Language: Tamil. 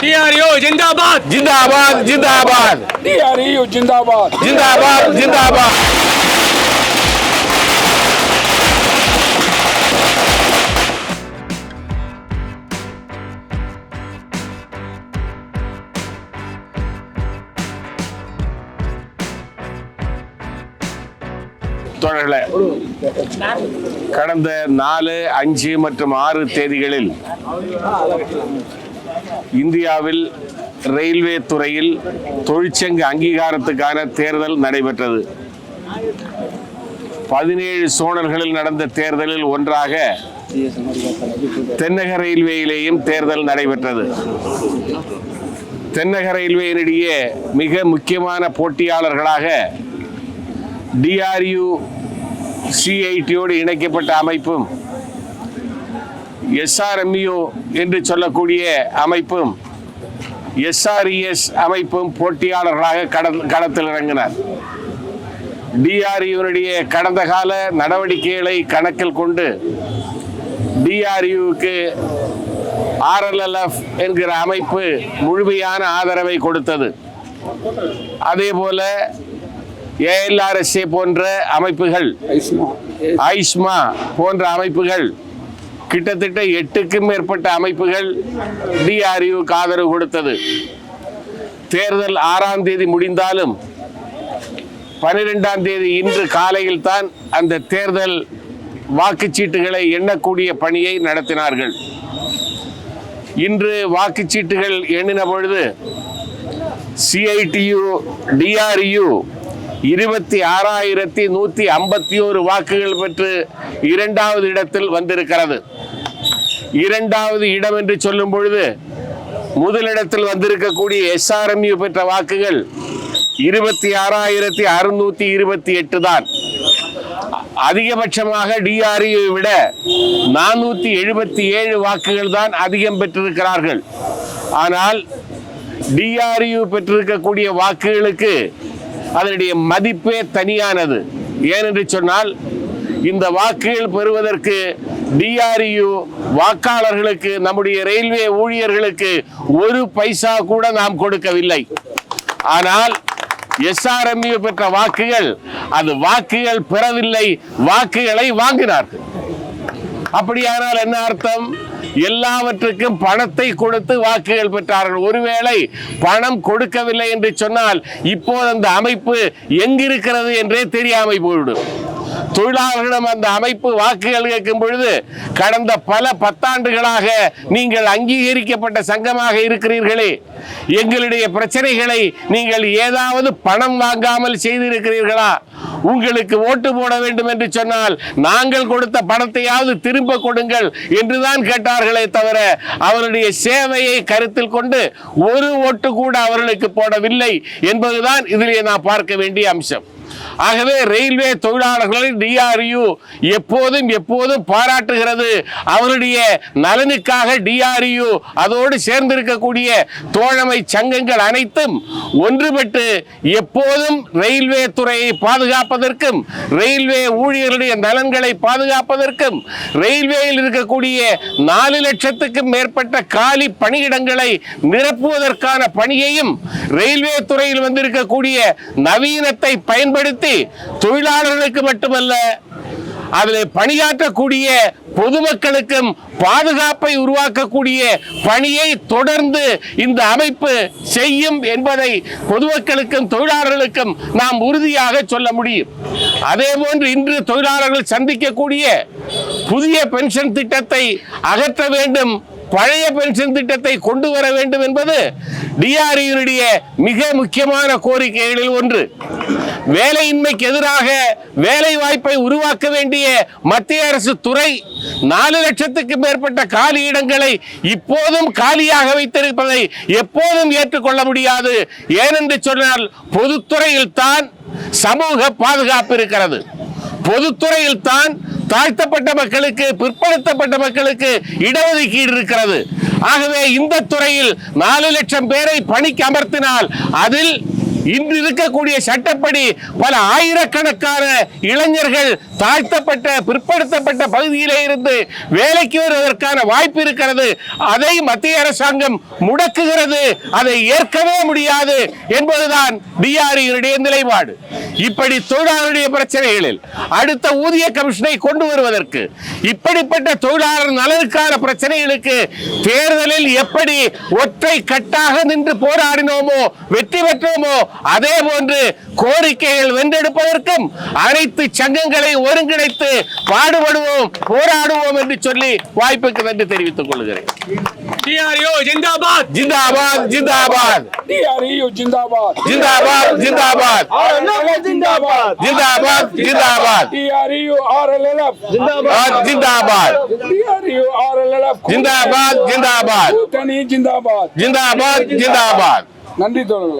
டிஆர்யூ ஜிந்தாபாத் ஜிந்தாபாத் ஜிந்தாபாத் டிஆர்இ ஜிந்தாபாத் ஜிந்தாபாத் ஜிந்தாபாத் கடந்த நாலு அஞ்சு மற்றும் ஆறு தேதிகளில் இந்தியாவில் ரயில்வே துறையில் தொழிற்சங்க அங்கீகாரத்துக்கான தேர்தல் நடைபெற்றது. பதினேழு சோழர்களில் நடந்த தேர்தலில் ஒன்றாக தென்னக ரயில்வேயிலேயும் தேர்தல் நடைபெற்றது. தென்னக ரயில்வேயினிடையே மிக முக்கியமான போட்டியாளர்களாக டிஆர்யூ சிஐடியோடு இணைக்கப்பட்ட அமைப்பும் எஸ்ஆர்எம்யூ என்று சொல்லக்கூடிய அமைப்பும் எஸ்ஆர்இஎஸ் அமைப்பும் போட்டியாளர்களாக கடல் களத்தில் இறங்கினார். டிஆர்யூனுடைய கடந்த கால நடவடிக்கைகளை கணக்கில் கொண்டு டிஆர்யூவுக்கு ஆர்எல்எல்எஃப் என்கிற அமைப்பு முழுமையான ஆதரவை கொடுத்தது. அதே போல ஏஎல்ஆர்எஸ்ஏ போன்ற அமைப்புகள் ஐஸ்மா போன்ற அமைப்புகள் கிட்டத்தட்ட எட்டுக்கும் மேற்பட்ட அமைப்புகள் டிஆர்யூக்கு ஆதரவு கொடுத்தது. தேர்தல் ஆறாம் தேதி முடிந்தாலும் பனிரெண்டாம் தேதி இன்று காலையில் தான் அந்த தேர்தல் வாக்குச்சீட்டுகளை எண்ணக்கூடிய பணியை நடத்தினார்கள். இன்று வாக்குச்சீட்டுகள் எண்ணின பொழுது சிஐடியு டிஆர்யூ இருபத்தி ஆறாயிரத்தி நூற்றி ஐம்பத்தி ஒரு வாக்குகள் பெற்று இரண்டாவது இடத்தில் வந்திருக்கிறது. இரண்டாவது இடம் என்று சொல்லும் பொழுது முதலிடத்தில் வந்திருக்கக்கூடிய எஸ்ஆர்எம்யூ பெற்ற வாக்குகள் இருபத்தி ஆறாயிரத்தி அறுநூத்தி இருபத்தி எட்டு தான். அதிகபட்சமாக டிஆர்யூ விட நானூத்தி எழுபத்தி ஏழு வாக்குகள் தான் அதிகம் பெற்றிருக்கிறார்கள். ஆனால் டிஆர்யூ பெற்றிருக்கக்கூடிய வாக்குகளுக்கு அதனுடைய மதிப்பே தனியானது. ஏனென்று சொன்னால் இந்த வாக்குகள் பெறுவதற்கு டிஆர்யூ வாக்காளர்களுக்கு நம்முடைய ரயில்வே ஊழியர்களுக்கு ஒரு பைசா கூட நாம் கொடுக்கவில்லை. ஆனால் எஸ்ஆர்எம்யூ பெற்ற வாக்குகள் அது வாக்குகள் பெறவில்லை வாக்குகளை வாங்கினார்கள். அப்படியானால் என்ன அர்த்தம்? எல்லாவற்றுக்கும் பணத்தை கொடுத்து வாக்குகள் பெற்றார்கள். ஒருவேளை பணம் கொடுக்கவில்லை என்று சொன்னால் இப்போது அந்த அமைப்பு எங்கிருக்கிறது என்றே தெரியாமல் போய்விடும். தொழிலாளர்களிடம் அந்த அமைப்பு வாக்குகள் கேட்கும் பொழுது கடந்த பல பத்தாண்டுகளாக நீங்கள் அங்கீகரிக்கப்பட்ட சங்கமாக இருக்கிறீர்களே. எங்களுடைய பிரச்சனைகளை நீங்கள் ஏதாவது பணம் வாங்காமல் செய்திருக்கிறீர்களா? உங்களுக்கு ஓட்டு போட வேண்டும் என்று சொன்னால் நாங்கள் கொடுத்த பணத்தையாவது திரும்ப கொடுங்கள் என்றுதான் கேட்டார்களே தவிர அவருடைய சேவையை கருத்தில் கொண்டு ஒரு ஓட்டு கூட அவர்களுக்கு போடவில்லை என்பதுதான் இதிலே நான் பார்க்க வேண்டிய அம்சம். ஆகவே ரயில்வே தொழிலாளர்களை டிஆர்யூ எப்போதும் எப்போதும் பாராட்டுகிறது. அவருடைய நலனுக்காக டிஆர்யூ அதோடு சேர்ந்திருக்கக்கூடிய தோழமை சங்கங்கள் அனைத்தும் ஒன்றுபட்டு எப்போதும் ரயில்வே துறையை பாதுகாப்பதற்கும் ரயில்வே ஊழியர்களுடைய நலன்களை பாதுகாப்பதற்கும் ரயில்வேயில் இருக்கக்கூடிய நாலு லட்சத்துக்கும் மேற்பட்ட காலி பணியிடங்களை நிரப்புவதற்கான பணியையும் ரயில்வே துறையில் வந்திருக்கக்கூடிய நவீனத்தை பயன்படுத்த தொழிலாளர்களுக்கு மட்டுமல்ல அதில் பணியாற்றக்கூடிய பொதுமக்களுக்கும் பாதுகாப்பை உருவாக்கக்கூடிய பணியை தொடர்ந்து இந்த அமைப்பு செய்யும் என்பதை பொதுமக்களுக்கும் தொழிலாளர்களுக்கும் நாம் உறுதியாக சொல்ல முடியும். அதே போன்று இன்று தொழிலாளர்கள் சந்திக்கக்கூடிய புதிய பென்ஷன் திட்டத்தை அகற்ற வேண்டும் பழைய பென்ஷன் திட்டத்தை கொண்டு வர வேண்டும் என்பது டிஆர்இனுடைய மிக முக்கியமான கோரிக்கைகளில் ஒன்று. வேலையின்மைக்கு எதிராக வேலை வாய்ப்பை உருவாக்க வேண்டிய மத்திய அரசு துறை நாலு லட்சத்துக்கு மேற்பட்ட காலி இடங்களை இப்போதும் காலியாக வைத்திருப்பதை எப்போதும் ஏற்றுக்கொள்ள முடியாது. ஏனென்று சொன்னால் பொதுத்துறையில் தான் சமூக பாதுகாப்பு இருக்கிறது. பொதுத்துறையில் தான் தாழ்த்தப்பட்ட மக்களுக்கு பிற்படுத்தப்பட்ட மக்களுக்கு இடஒதுக்கீடு இருக்கிறது. ஆகவே இந்த துறையில் நாலு லட்சம் பேரை பணிக்கு அமர்த்தினால் அதில் இன்று இருக்கக்கூடிய சட்டப்படி பல ஆயிரக்கணக்கான இளைஞர்கள் தாழ்த்தப்பட்ட பிற்படுத்தப்பட்ட பகுதியிலே இருந்து வேலைக்கு வருவதற்கான வாய்ப்பு இருக்கிறது. அதை மத்திய அரசாங்கம் முடக்குகிறது. அதை ஏற்கவே முடியாது என்பதுதான் டிஆர்இனுடைய நிலைப்பாடு. இப்படி தொழிலாளருடைய பிரச்சனைகளில் அடுத்த ஊதிய கமிஷனை கொண்டு வருவதற்கு இப்படிப்பட்ட தொழிலாளர் நலனுக்கான பிரச்சனைகளுக்கு தேர்தலில் எப்படி ஒற்றை கட்டாக நின்று போராடினோமோ வெற்றி பெற்றோமோ அதே போன்று கோரிக்கைகள் வென்றெடுப்பதற்கும் அனைத்து சங்கங்களை ஒருங்கிணைத்து பாடுபடுவோம் போராடுவோம் என்று சொல்லி வாய்ப்புக்கு நன்றி தெரிவித்துக் கொள்கிறேன். டிஆர்ஓ ஜிந்தாபாத் ஜிந்தாபாத் ஜிந்தாபாத் டிஆர்இ ஜிந்தாபாத் ஜிந்தாபாத் ஜிந்தாபாத் ஜிந்தாபாத் ஜிந்தாபாத் ஜிந்தாபாத் டிஆர்இ ஆர்எல்எல்எஃப் ஜிந்தாபாத் ஜிந்தாபாத் டிஆர்இ ஆர்எல்எல்எஃப் ஜிந்தாபாத் ஜிந்தாபாத் கூட்டணி ஜிந்தாபாத் ஜிந்தாபாத் ஜிந்தாபாத் நன்றி தோழர்களே